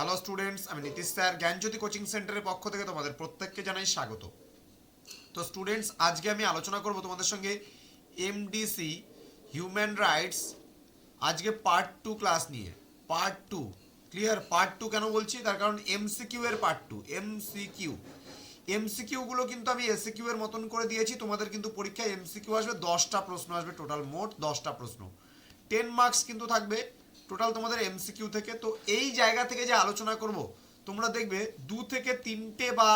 Hello students আমি Nitish sir জ্ঞানজ্যোতি coaching সেন্টারের পক্ষ থেকে তোমাদের প্রত্যেককে জানাই স্বাগত। তো স্টুডেন্টস আজকে আমি আলোচনা করব তোমাদের সঙ্গে এমডিসি হিউম্যান রাইটস আজকে পার্ট টু ক্লাস নিয়ে। Part two clear part two কেন বলছি? তার কারণ এমসিকিউ এর পার্ট টু এমসিকিউ এমসিকিউগুলো কিন্তু আমি এসিকিউ এর মতন করে দিয়েছি। তোমাদের কিন্তু পরীক্ষায় এমসিকিউ আসবে, দশটা প্রশ্ন আসবে টোটাল মোট দশটা প্রশ্ন। টেন মার্কস কিন্তু থাকবে। টোটাল তোমাদের এমসিকিউ থেকে, তো এই জায়গা থেকে যে আলোচনা করব, তোমরা দেখবে দু থেকে তিনটে বা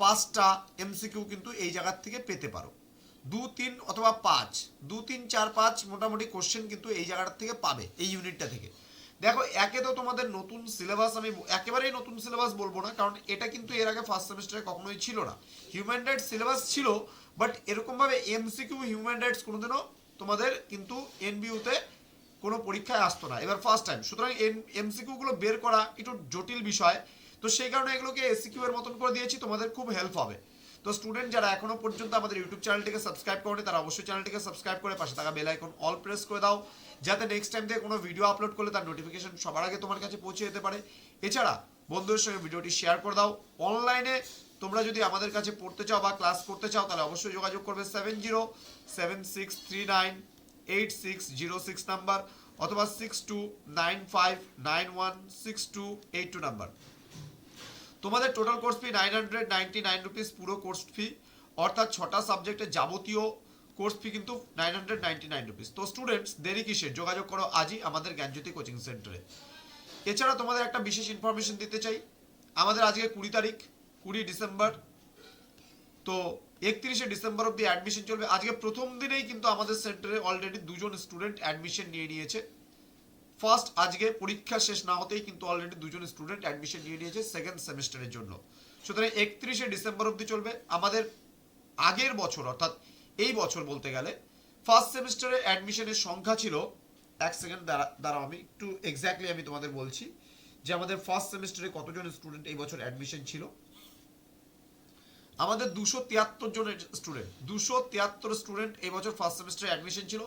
পাঁচটা এমসিকিউ কিন্তু এই জায়গার থেকে পেতে পারো। দু, তিন অথবা পাঁচ, দু, তিন, চার, পাঁচ মোটামুটি কোশ্চেন কিন্তু এই জায়গাটার থেকে পাবে, এই ইউনিটটা থেকে। দেখো, একে তো তোমাদের নতুন সিলেবাস আমি একেবারেই নতুন সিলেবাস বলব না, কারণ এটা কিন্তু এর আগে ফার্স্ট সেমিস্টারে কখনোই ছিল না। হিউম্যান রাইটস সিলেবাস ছিল বাট এরকমভাবে এমসিকিউ হিউম্যান রাইটস কোনোদিনও তোমাদের কিন্তু এনবিউতে কোনো পরীক্ষায় আসতো না। এবার ফার্স্ট টাইম সুতরাং এমসিকিউ গুলো বের করা একটু জটিল বিষয়। তো সেই কারণে এগুলোকে এসিকিউ এর মতন করে দিয়েছি, তোমাদের খুব হেল্প হবে। তো স্টুডেন্ট যারা এখনও পর্যন্ত আমাদের ইউটিউব চ্যানেলটিকে সাবস্ক্রাইব করেনি, তারা অবশ্যই চ্যানেলটিকে সাবস্ক্রাইব করে পাশে থাকা বেল আইকন অল প্রেস করে দাও। যাতে নেক্সট টাইম থেকে কোনো ভিডিও আপলোড করলে তার নোটিফিকেশন সবার আগে তোমার কাছে পৌঁছে যেতে পারে। এছাড়া বন্ধুদের সঙ্গে ভিডিওটি শেয়ার করে দাও। অনলাইনে তোমরা যদি আমাদের কাছে পড়তে চাও বা ক্লাস করতে চাও, তাহলে অবশ্যই যোগাযোগ করবে seven zero seven six three nine eight six zero six number অথবা six two nine five nine one six two eight two number তোমাদের total course fee nine hundred ninety nine rupees পুরো course fee অর্থাৎ ছটা সাবজেক্টের যাবতীয় course fee কিন্তু nine hundred ninety nine rupees তো students দেরি কিসের? যোগাযোগ করো আজই আমাদের জ্ঞানজ্যোতি কোচিং সেন্টারে এছাড়া তোমাদের একটা বিশেষ ইনফরমেশন দিতে চাই। আমাদের আজকে কুড়ি তারিখ, কুড়ি ডিসেম্বর। তো একত্রিশে ডিসেম্বর অব্দি অ্যাডমিশন চলবে। আজকে প্রথম দিনেই কিন্তু আমাদের সেন্টারে অলরেডি দুজন স্টুডেন্ট অ্যাডমিশন নিয়ে নিয়েছে। ফার্স্ট আজকে পরীক্ষা শেষ না হতেই কিন্তু অলরেডি দুজন স্টুডেন্ট অ্যাডমিশন নিয়ে নিয়েছে সেকেন্ড সেমিস্টারের জন্য। সুতরাং একত্রিশে ডিসেম্বর অব্দি চলবে। আমাদের আগের বছর, অর্থাৎ এই বছর বলতে গেলে ফার্স্ট সেমিস্টারে অ্যাডমিশনের সংখ্যা ছিল, এক সেকেন্ড দ্বারা আমি একটু এক্স্যাক্টলি আমি তোমাদের বলছি যে আমাদের ফার্স্ট সেমিস্টারে কতজন স্টুডেন্ট এই বছর অ্যাডমিশন ছিল? আমাদের দুশো তিয়াত্তর জনের স্টুডেন্ট দুশো তিয়াত্তর স্টুডেন্ট এই বছর ফার্স্ট সেমিস্টারে অ্যাডমিশন ছিল।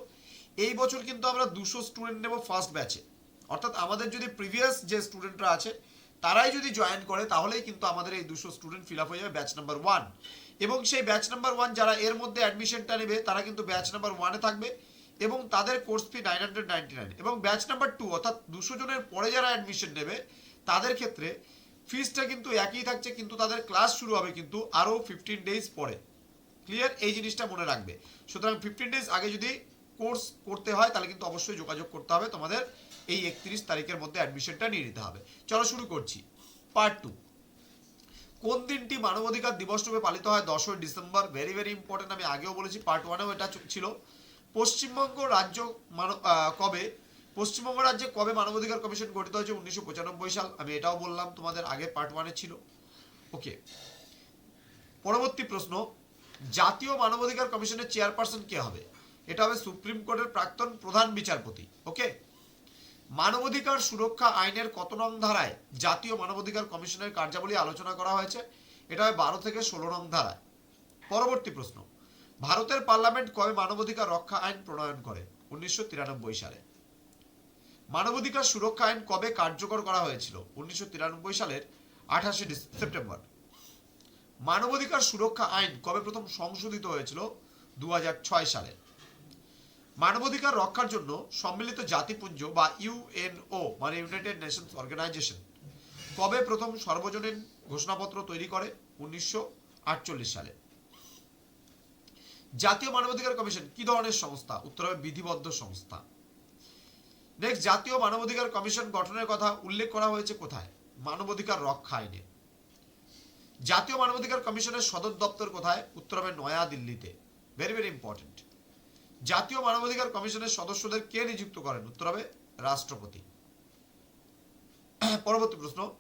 এই বছর কিন্তু আমরা দুশো স্টুডেন্ট নেব ফার্স্ট ব্যাচে অর্থাৎ আমাদের যদি প্রিভিয়াস যে স্টুডেন্টরা আছে, তারাই যদি জয়েন করে, তাহলেই কিন্তু আমাদের এই দুশো স্টুডেন্ট ফিল আপ হয়ে যাবে ব্যাচ নাম্বার ওয়ান এবং সেই ব্যাচ নাম্বার ওয়ান যারা এর মধ্যে অ্যাডমিশনটা নেবে, তারা কিন্তু ব্যাচ নাম্বার ওয়ানে থাকবে এবং তাদের course fee nine hundred ninety nine এবং ব্যাচ নাম্বার টু অর্থাৎ দুশো জনের পরে যারা অ্যাডমিশন নেবে, তাদের ক্ষেত্রে ফিসটা কিন্তু একই থাকছে, কিন্তু তাদের ক্লাস শুরু হবে কিন্তু আরও ফিফটিন ডেজ পরে। ক্লিয়ার এই জিনিসটা মনে রাখবে। সুতরাং ফিফটিন ডেজ আগে যদি কোর্স করতে হয়, তাহলে কিন্তু অবশ্যই যোগাযোগ করতে হবে। তোমাদের এই একত্রিশ তারিখের মধ্যে অ্যাডমিশনটা নিয়ে নিতে হবে। চলো শুরু করছি। পার্ট টু কোন দিনটি মানবাধিকার দিবস রূপে পালিত হয়? দশই ডিসেম্বর। ভেরি ভেরি ইম্পর্টেন্ট আমি আগেও বলেছি পার্ট ওয়ানেও এটা ছিল। পশ্চিমবঙ্গ রাজ্য কবে? পশ্চিমবঙ্গ রাজ্যে কবে মানবাধিকার কমিশন গঠিত হয়েছে উনিশশো পঁচানব্বই সাল? আমি এটাও বললাম, তোমাদের আগে পার্ট ওয়ানে ছিল। ওকে পরবর্তী প্রশ্ন, জাতীয় মানবাধিকার কমিশনের চেয়ারপারসন কে হবে? এটা হবে সুপ্রিম কোর্টের প্রাক্তন প্রধান বিচারপতি ওকে মানবাধিকার সুরক্ষা আইনের কত নং ধারায় জাতীয় মানবাধিকার কমিশনের কার্যাবলী আলোচনা করা হয়েছে? এটা হয় বারো থেকে ষোলো নং ধারায়। পরবর্তী প্রশ্ন, ভারতের পার্লামেন্ট কবে মানবাধিকার রক্ষা আইন প্রণয়ন করে? উনিশশো তিরানব্বই সালে। মানবাধিকার সুরক্ষা আইন কবে কার্যকর করা হয়েছিল? উনিশশো তিরানব্বই সালের আঠাশে সেপ্টেম্বর। মানবাধিকার সুরক্ষা আইন কবে প্রথম সংশোধিত হয়েছিল? দু সালে। মানবাধিকার রক্ষার জন্য সম্মিলিত জাতিপুঞ্জ বা ইউএনও মানে ইউনাইটেড নেশনস অর্গানাইজেশন, কবে প্রথম সর্বজনীন ঘোষণাপত্র তৈরি করে? উনিশশো আটচল্লিশ সালে। জাতীয় মানবাধিকার কমিশন কি ধরনের সংস্থা? উত্তর হবে বিধিবদ্ধ সংস্থা। নেক্সট জাতীয় মানবাধিকার কমিশন গঠনের কথা উল্লেখ করা হয়েছে কোথায়? মানবাধিকার রক্ষা আইনে। জাতীয় মানবাধিকার কমিশনের সদর দপ্তর কোথায়? উত্তর হবে নয়া দিল্লিতে। ভেরি ভেরি ইম্পর্টেন্ট জাতীয় মানবাধিকার কমিশনের সদস্যদের কে নিযুক্ত করেন? উত্তর হবে রাষ্ট্রপতি। পরবর্তী প্রশ্ন।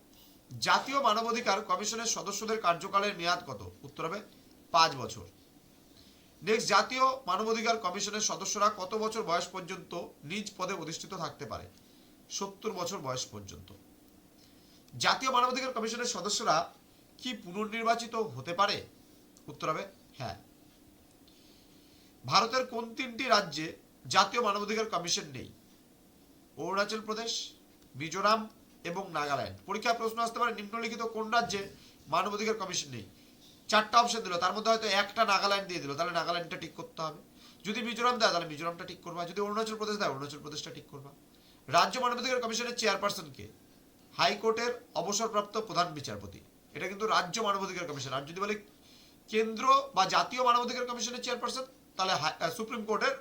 জাতীয় মানবাধিকার কমিশনের সদস্যদের কার্যকালের মেয়াদ কত? উত্তর হবে পাঁচ বছর। নেক্সট জাতীয় মানবাধিকার কমিশনের সদস্যরা কত বছর বয়স পর্যন্ত নিজ পদে অধিষ্ঠিত থাকতে পারে? সত্তর বছর বয়স পর্যন্ত। জাতীয় মানবাধিকার কমিশনের সদস্যরা কি পুনর্নির্বাচিত হতে পারে? উত্তর হবে হ্যাঁ। ভারতের কোন তিনটি রাজ্যে জাতীয় মানবাধিকার কমিশন নেই? অরুণাচল প্রদেশ, মিজোরাম এবং নাগাল্যান্ড। পরীক্ষায় প্রশ্ন আসতে পারে, নিম্নলিখিত কোন রাজ্যে মানবাধিকার কমিশন নেই? চারটা অপশন দিল, তার মধ্যে হয়তো একটা নাগাল্যান্ড দিয়ে দিল, তাহলে নাগাল্যান্ডটা ঠিক করতে হবে। যদি মিজোরাম দেয়, তাহলে মিজোরামটা ঠিক করবা। যদি অরুণাচল প্রদেশ দেয়, অরুণাচল প্রদেশটা ঠিক করবা। রাজ্য মানবাধিকার কমিশনের চেয়ারপারসন কে? হাইকোর্টের অবসরপ্রাপ্ত প্রধান বিচারপতি। এটা কিন্তু রাজ্য মানবাধিকার কমিশন। আর যদি বলে কেন্দ্র বা জাতীয় মানবাধিকার কমিশনের চেয়ারপারসন তাহলে সুপ্রিম কোর্টের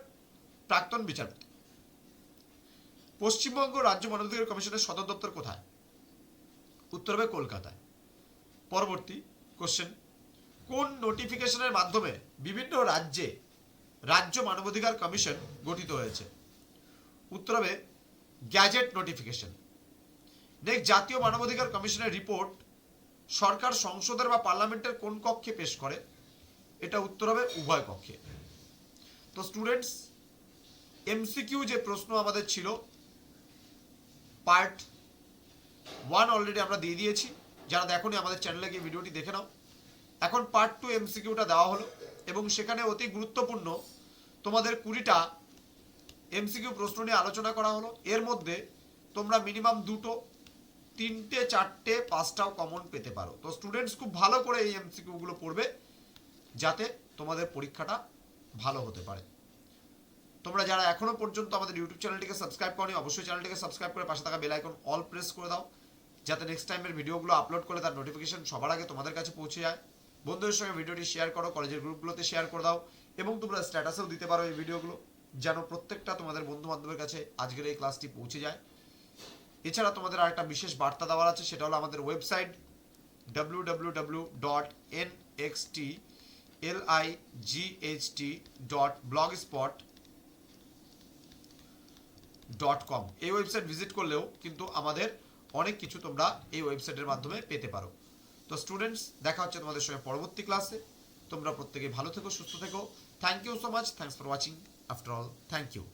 প্রাক্তন বিচারপতি। পশ্চিমবঙ্গ রাজ্য মানবাধিকার কমিশনের সদর দপ্তর কোথায়? উত্তর হবে কলকাতায়। পরবর্তী কোশ্চেন কোন নোটিফিকেশনের মাধ্যমে বিভিন্ন রাজ্যে রাজ্য মানবাধিকার কমিশন গঠিত হয়েছে? উত্তর হবে, গ্যাজেট নোটিফিকেশন নেক্সট জাতীয় মানবাধিকার কমিশনের রিপোর্ট সরকার, সংসদের বা পার্লামেন্টের কোন কক্ষে পেশ করে? এটা উত্তর হবে উভয় কক্ষে। তো স্টুডেন্টস এমসিকিউ যে প্রশ্ন আমাদের ছিল পার্ট ওয়ান অলরেডি আমরা দিয়ে দিয়েছি। যারা দেখোনি আমাদের চ্যানেলে গিয়ে ভিডিওটি দেখে নাও। এখন পার্ট টু এমসিকিউটা দেওয়া হলো এবং সেখানে অতি গুরুত্বপূর্ণ তোমাদের কুড়িটা এমসিকিউ প্রশ্ন নিয়ে আলোচনা করা হলো। এর মধ্যে তোমরা মিনিমাম দুটো, তিনটে, চারটে, পাঁচটাও কমন পেতে পারো। তো স্টুডেন্টস খুব ভালো করে এই এমসিকিউগুলো পড়বে যাতে তোমাদের পরীক্ষাটা ভালো হতে পারে। তোমরা যারা এখনও পর্যন্ত আমাদের ইউটিউব চ্যানেলটিকে সাবস্ক্রাইব করনি, অবশ্যই চ্যানেলটিকে সাবস্ক্রাইব করে পাশে থাকা বেল আইকন অল প্রেস করে দাও, যাতে নেক্সট টাইমের ভিডিওগুলো আপলোড করে তার নোটিফিকেশন সবার আগে তোমাদের কাছে পৌঁছে যায়। বন্ধুদের সঙ্গে ভিডিওটি শেয়ার করো কলেজের গ্রুপগুলোতে শেয়ার করে দাও এবং তোমরা স্ট্যাটাসেও দিতে পারো এই ভিডিওগুলো যেন প্রত্যেকটা তোমাদের বন্ধু বান্ধবের কাছে আজকের এই ক্লাসটি পৌঁছে যায়। এছাড়া তোমাদের আর একটা বিশেষ বার্তা দেওয়ার আছে, সেটা হলো আমাদের website W W W dot N X T L I G H T dot blogspot dot com এই ওয়েবসাইট ভিজিট করলেও কিন্তু আমাদের অনেক কিছু তোমরা এই ওয়েবসাইটের মাধ্যমে পেতে পারো। তো স্টুডেন্টস দেখা হচ্ছে তোমাদের সঙ্গে পরবর্তী ক্লাসে তোমরা প্রত্যেকে ভালো থেকো, সুস্থ থেকো। Thank you so much thanks for watching after all thank you